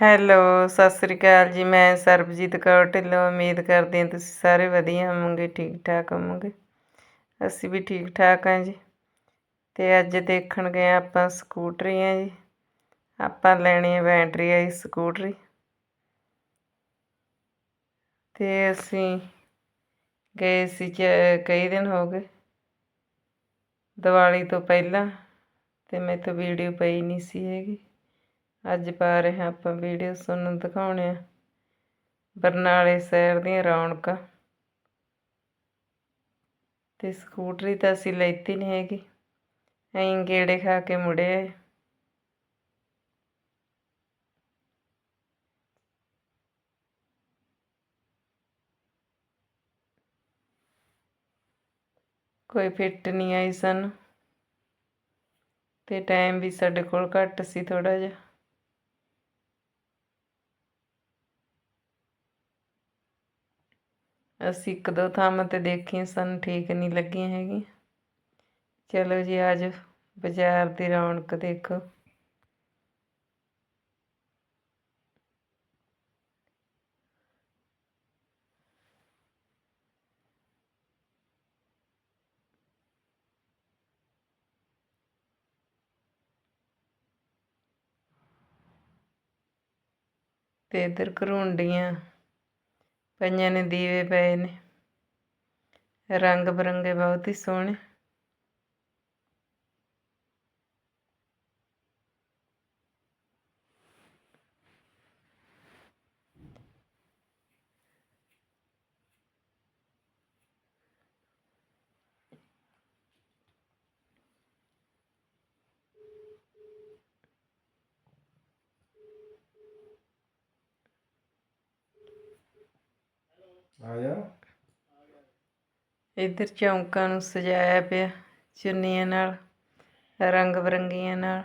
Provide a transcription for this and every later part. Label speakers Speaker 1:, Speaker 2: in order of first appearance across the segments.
Speaker 1: Hello, Sat Sri ਅਕਾਲ ਜੀ, ਮੈਂ ਸਰਬਜੀਤ ਕੌਰ ਢਿੱਲੋਂ, ਉਮੀਦ ਕਰਦੀ ਹਾਂ ਤੁਸੀਂ ਸਾਰੇ ਵਧੀਆ ਹੋਵੋਗੇ ਠੀਕ ਠਾਕ ਹੋਵੋਗੇ। ਅਸੀਂ ਵੀ ਠੀਕ ਠਾਕ ਹਾਂ ਜੀ। ਤੇ ਅੱਜ ਦੇਖਣ ਗਏ ਆਪਾਂ ਸਕੂਟਰੀ ਸਕੂਟਰੀਆਂ ਜੀ। ਆਪਾਂ ਲੈਣੀ ਹੈ ਬੈਟਰੀ ਵਾਲੀ ਸਕੂਟਰੀ। ਤੇ ਅਸੀਂ ਗਏ ਸੀ ਚ- ਕਈ ਦਿਨ ਹੋ ਗਏ। ਦੀਵਾਲੀ ਤੋਂ ਪਹਿਲਾਂ, ਤੇ ਮੇਰੇ ਤੋਂ ਵੀਡੀਓ ਪਈ ਨਹੀਂ ਸੀ ਹੈਗੀ। ਅੱਜ ਪਾ ਰਹੇ ਹਾਂ ਆਪਾਂ ਵੀਡੀਓ ਤੁਹਾਨੂੰ ਦਿਖਾਉਣੇ ਆ। ਬਰਨਾਲੇ ਸ਼ਹਿਰ ਦੀਆਂ ਰੌਣਕਾਂ। ਤੇ ਸਕੂਟਰੀ ਤਾਂ ਅਸੀਂ ਲੈਤੀ ਨਹੀਂ ਹੈਗੀ। ਐਂ ਗੇੜੇ ਖਾ ਕੇ ਮੁੜੇ ਆਏ। ਕੋਈ ਫਿੱਟ ਨਹੀਂ ਆਈ ਸਾਨੂੰ। ਤੇ ਟਾਈਮ ਵੀ ਸਾਡੇ ਕੋਲ ਘੱਟ ਸੀ ਥੋੜਾ ਜਿਹਾ। ਅਸੀਂ ਇੱਕ ਦੋ ਥਾਵਾਂ ਤੇ ਦੇਖੀਆਂ ਸਾਨੂੰ, ਠੀਕ ਨਹੀਂ ਲੱਗੀਆਂ ਹੈਗੀਆਂ। ਚਲੋ ਜੀ, ਅੱਜ ਬਾਜ਼ਾਰ ਦੀ ਰੌਣਕ ਦੇਖੋ। ਤੇ ਇਧਰ ਘਰੁੰਡੀਆਂ ਪਈਆਂ ਨੇ ਦੀਵੇ ਪਏ ਨੇ। ਰੰਗ ਬਿਰੰਗੇ ਬਹੁਤ ਹੀ ਸੋਹਣੇ।
Speaker 2: ਆਇਆ
Speaker 1: ਇੱਧਰ ਚੌਂਕਾਂ ਨੂੰ ਸਜਾਇਆ ਪਿਆ ਚੁੰਨੀਆਂ ਨਾਲ ਰੰਗ ਬਰੰਗੀਆਂ ਨਾਲ।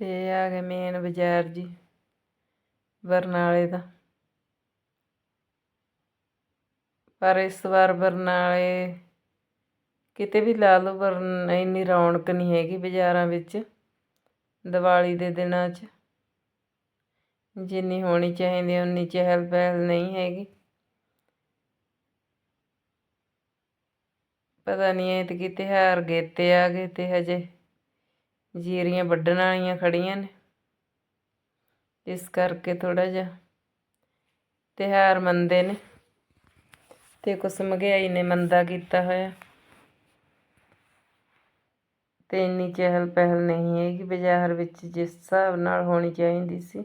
Speaker 1: ਤੇ ਇਹ ਆ ਗਿਆ ਮੇਨ ਬਾਜ਼ਾਰ ਜੀ, ਬਰਨਾਲੇ ਦਾ। ਪਰ ਇਸ ਵਾਰ ਬਰਨਾਲੇ ਕਿਤੇ ਵੀ ਲਾ ਲਓ, ਪਰ ਇੰਨੀ ਰੌਣਕ ਨਹੀਂ ਹੈਗੀ ਬਾਜ਼ਾਰਾਂ ਵਿੱਚ, ਦੀਵਾਲੀ ਦੇ ਦਿਨਾਂ 'ਚ। ਜਿੰਨੀ ਹੋਣੀ ਚਾਹੀਦੀ, ਉਨੀ ਚਹਿਲ ਪਹਿਲ ਨਹੀਂ ਹੈਗੀ। ਪਤਾ ਨਹੀਂ ਇਹ ਐਤਕੀ ਤਿਉਹਾਰ ਗੇਤੇ ਆ ਗਏ ਤੇ ਹਜੇ ਜੀਰੀਆਂ ਵੱਢਣ ਵਾਲੀਆਂ ਖੜੀਆਂ ਨੇ। ਇਸ ਕਰਕੇ ਥੋੜਾ ਜਿਹਾ ਤਿਉਹਾਰ ਮੰਦੇ ਨੇ ਤੇ ਕੁਛ ਮਹਿੰਗਾਈ ਨੇ ਮੰਦਾ ਕੀਤਾ ਹੋਇਆ। ਤੇ ਇੰਨੀ ਚਹਿਲ ਪਹਿਲ ਨਹੀਂ ਹੈ ਕਿ ਬਾਜ਼ਾਰ ਵਿੱਚ ਜਿਸ ਹਿਸਾਬ ਨਾਲ ਹੋਣੀ ਚਾਹੀਦੀ ਸੀ।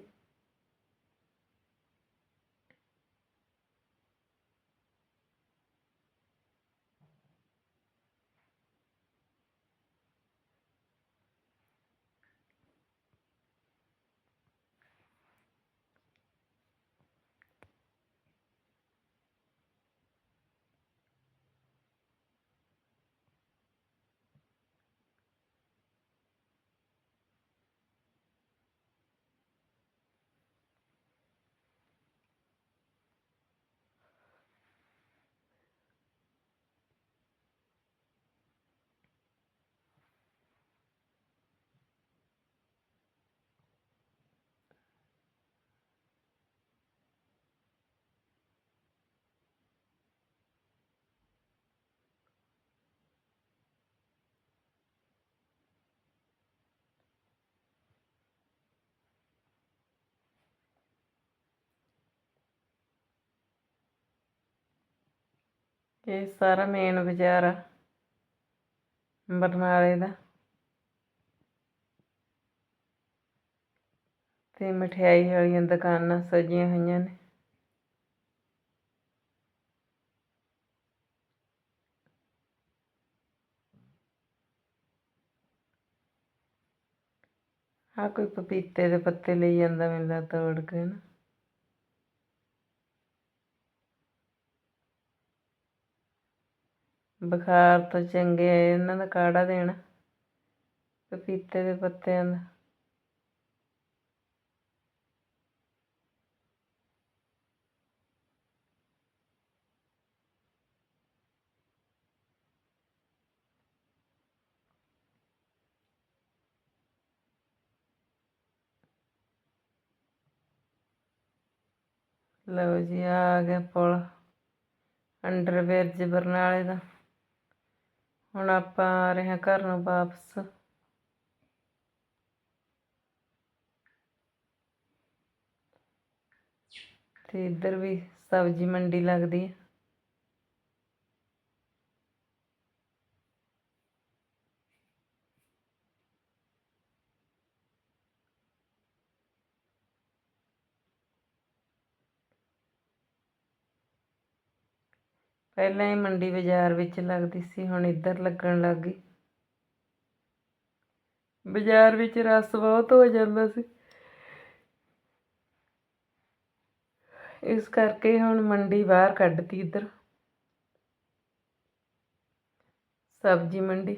Speaker 1: ਇਹ ਸਾਰਾ ਮੇਨ ਬਾਜ਼ਾਰ ਆ ਬਰਨਾਲੇ ਦਾ। ਤੇ ਮਠਿਆਈ ਵਾਲੀਆਂ ਦੁਕਾਨਾਂ ਸਜੀਆਂ ਹੋਈਆਂ ਨੇ। ਆ ਕੋਈ ਪਪੀਤੇ ਦੇ ਪੱਤੇ ਲਈ ਜਾਂਦਾ ਮੈਨੂੰ ਤੋੜ ਕੇ ਨਾ। ਬੁਖਾਰ ਤੋਂ ਚੰਗੇ ਆ, ਇਹਨਾਂ ਦਾ ਕਾੜਾ ਦੇਣਾ, ਪਪੀਤੇ ਦੇ ਪੱਤਿਆਂ ਦਾ। ਲਓ ਜੀ, ਆ ਗਿਆ ਪੁਲ, ਅੰਡਰਬ੍ਰਿਜ ਬਰਨਾਲੇ ਦਾ। ਹੁਣ ਆਪਾਂ ਆ ਰਹੇ ਹਾਂ ਘਰ ਨੂੰ ਵਾਪਸ। ਤੇ ਇੱਧਰ ਵੀ ਸਬਜ਼ੀ ਮੰਡੀ ਲੱਗਦੀ ਹੈ। ਪਹਿਲਾਂ ਇਹ ਮੰਡੀ ਬਾਜ਼ਾਰ ਵਿੱਚ ਲੱਗਦੀ ਸੀ, ਹੁਣ ਇੱਧਰ ਲੱਗਣ ਲੱਗ ਗਈ। ਬਾਜ਼ਾਰ ਵਿੱਚ ਰਸ਼ ਬਹੁਤ ਹੋ ਜਾਂਦਾ ਸੀ। ਇਸ ਕਰਕੇ ਹੁਣ ਮੰਡੀ ਬਾਹਰ ਕੱਢਤੀ ਇੱਧਰ। ਸਬਜ਼ੀ ਮੰਡੀ।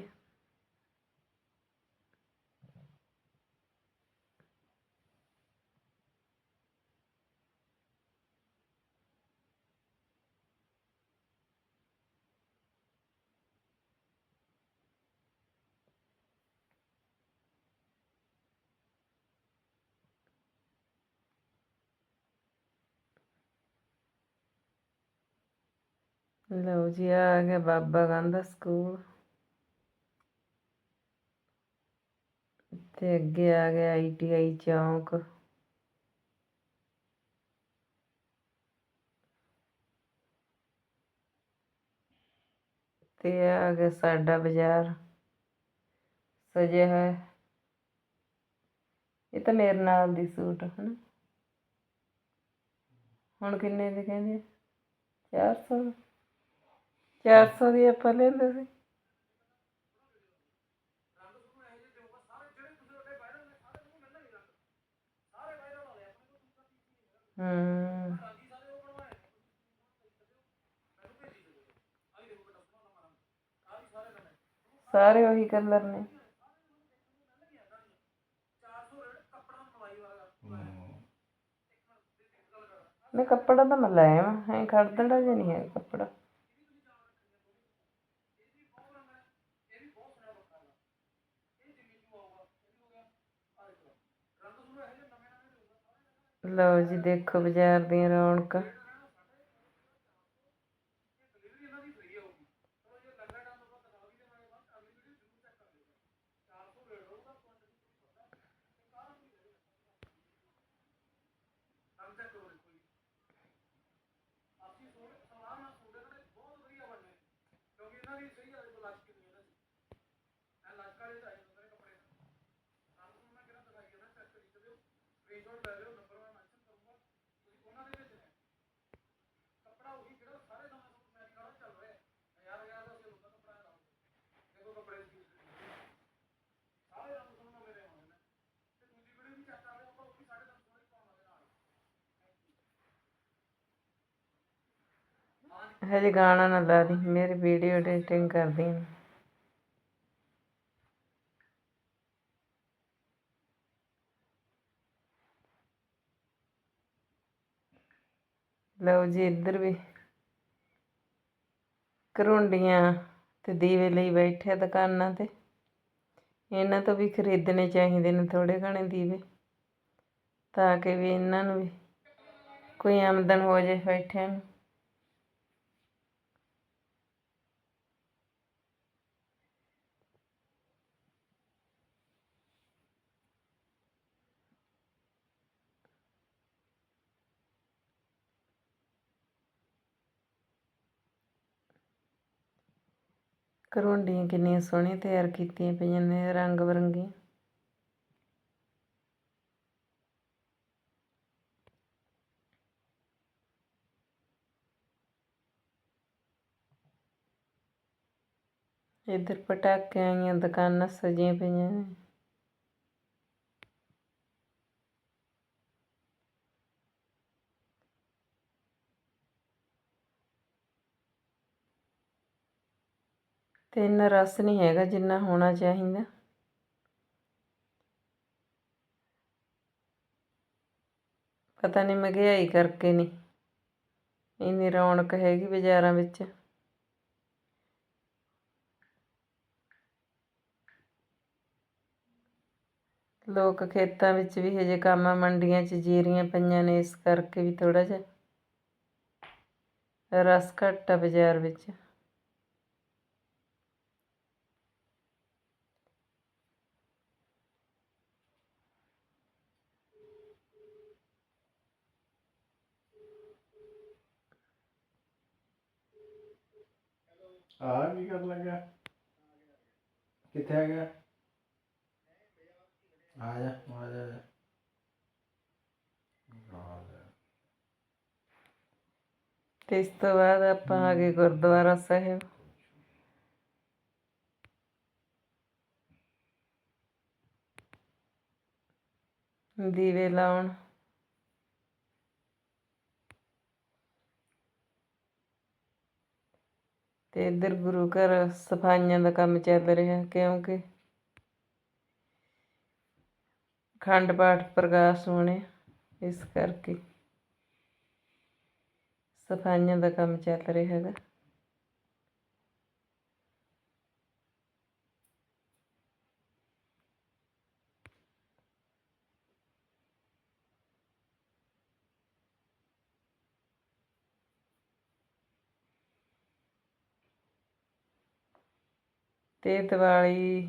Speaker 1: ਲਓ ਜੀ, ਆ ਆ ਗਿਆ ਬਾਬਾ ਗਾਂਧਾ ਸਕੂਲ। ਤੇ ਅੱਗੇ ਆ ਗਿਆ ਆਈਟੀਆਈ ਚੌਂਕ। ਤੇ ਆ ਗਿਆ ਸਾਡਾ ਬਾਜ਼ਾਰ। ਸਜਿਆ ਹੋਇਆ ਇਹ ਤਾਂ ਮੇਰੇ ਨਾਲ ਦੀ ਸੂਟ, ਹਨਾ? ਹੁਣ ਕਿੰਨੇ ਦੇ ਕਹਿੰਦੇ 400 400 ਦੀ ਆਪਾਂ ਲੈਂਦੇ ਸੀ ਹੂੰ ਸਾਰੇ ਉਹੀ ਕਲਰ ਨੇ ਮੈਂ ਕੱਪੜਾ ਤਾਂ ਮੈਂ ਲੈ ਆਵਾਂ ਐਂ ਖੜਦੜਾ ਜਿਹਾ ਨਹੀਂ ਹੈ ਕੱਪੜਾ ਲਓ ਜੀ ਦੇਖੋ ਬਾਜ਼ਾਰ ਦੀਆਂ ਰੌਣਕਾਂ। ਹਜੇ ਗਾਣਾ ਨਾ ਲਾ ਦੀ, ਮੇਰੀ ਵੀਡੀਓ ਐਡੀਟਿੰਗ ਕਰਦੀ ਹਾਂ ਲਓ ਜੀ, ਇੱਧਰ ਵੀ ਕਰੁੰਡੀਆਂ ਤੇ ਦੀਵੇ ਲਈ ਬੈਠੇ ਦੁਕਾਨਾਂ ਤੇ। ਇਹਨਾਂ ਤੋਂ ਵੀ ਖਰੀਦਣੇ ਚਾਹੀਦੇ ਨੇ ਥੋੜੇ ਘਣੇ ਦੀਵੇ, ਤਾਂ ਕਿ ਵੀ ਇਹਨਾਂ ਨੂੰ ਵੀ ਕੋਈ ਆਮਦਨ ਹੋ ਜੇ ਬੈਠਿਆਂ ਨੂੰ। ਕਰੁੰਡੀਆਂ ਕਿੰਨੀਆਂ ਸੋਹਣੀਆਂ ਤਿਆਰ ਕੀਤੀਆਂ ਪਈਆਂ ਨੇ, ਰੰਗ ਬਰੰਗੀਆਂ। ਇੱਧਰ ਪਟਾਕਿਆਂ ਦੀਆਂ ਦੁਕਾਨਾਂ ਸਜੀਆਂ ਪਈਆਂ ਨੇ। ਤੇ ਇੰਨਾ ਰਸ ਨਹੀਂ ਹੈਗਾ ਜਿੰਨਾ ਹੋਣਾ ਚਾਹੀਦਾ। ਪਤਾ ਨਹੀਂ ਮਹਿੰਗਾਈ ਕਰਕੇ ਨਹੀਂ। ਇੰਨੀ ਰੌਣਕ ਹੈਗੀ ਬਾਜ਼ਾਰਾਂ ਵਿੱਚ। ਲੋਕ ਖੇਤਾਂ ਵਿੱਚ ਵੀ ਹਜੇ ਕੰਮ ਮੰਡੀਆਂ 'ਚ ਜੀਰੀਆਂ ਪਈਆਂ ਨੇ, ਇਸ ਕਰਕੇ ਵੀ ਥੋੜਾ ਜਿਹਾ ਰਸ ਘੱਟ ਆ ਬਾਜ਼ਾਰ ਵਿੱਚ।
Speaker 2: ਆ ਕੀ ਕਰਨ ਲੱਗਾ ਕਿੱਥੇ ਆ ਗਿਆ? ਆ ਜਾ। ਆ ਜਾ
Speaker 1: ਤੇ ਇਸ ਤੋਂ ਬਾਅਦ ਆਪਾਂ ਆ ਗਏ ਗੁਰਦੁਆਰਾ ਸਾਹਿਬ। ਦੀਵੇ ਲਾਉਣ। ਤੇ ਇੱਧਰ ਗੁਰੂ ਘਰ ਸਫਾਈਆਂ ਦਾ ਕੰਮ ਚੱਲ ਰਿਹਾ ਕਿਉਂਕਿ ਖੰਡ ਪਾਠ ਪ੍ਰਕਾਸ਼ ਹੋਣੇ, ਇਸ ਕਰਕੇ ਸਫਾਈਆਂ ਦਾ ਕੰਮ ਚੱਲ ਰਿਹਾ ਹੈਗਾ। ਅਤੇ ਦੀਵਾਲੀ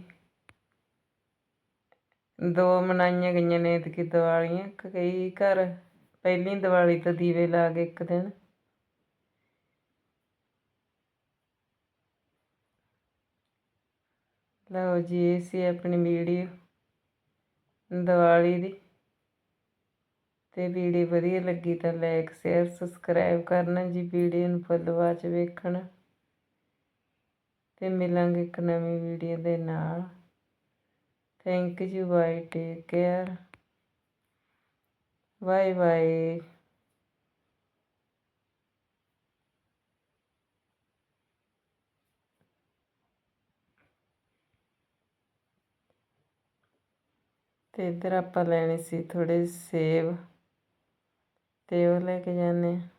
Speaker 1: ਦੋ ਮਨਾਈਆਂ ਗਈਆਂ ਨੇ ਐਤਕੀ ਦੀਵਾਲੀਆਂ। ਕਈ ਘਰ, ਪਹਿਲੀ ਦੀਵਾਲੀ ਤੋਂ ਦੀਵੇ ਲਾ ਕੇ ਇੱਕ ਦਿਨ। ਲਓ ਜੀ, ਇਹ ਸੀ ਆਪਣੀ ਵੀਡੀਓ ਦੀਵਾਲੀ ਦੀ। ਤੇ ਵੀਡੀਓ ਵਧੀਆ ਲੱਗੀ ਤਾਂ ਲਾਈਕ ਸ਼ੇਅਰ ਸਬਸਕ੍ਰਾਈਬ ਕਰਨਾ ਜੀ, ਵੀਡੀਓ ਨੂੰ ਫੁੱਲ ਵਾਚ ਵੇਖਣਾ। ਤੇ ਮਿਲਾਂਗੇ ਇੱਕ ਨਵੀਂ ਵੀਡੀਓ ਦੇ ਨਾਲ। Thank you bye take care bye bye ਤੇ ਇੱਧਰ ਆਪਾਂ ਲੈਣੇ ਸੀ ਥੋੜੇ ਸੇਬ, ਤੇ ਉਹ ਲੈ ਕੇ ਜਾਂਦੇ ਹਾਂ।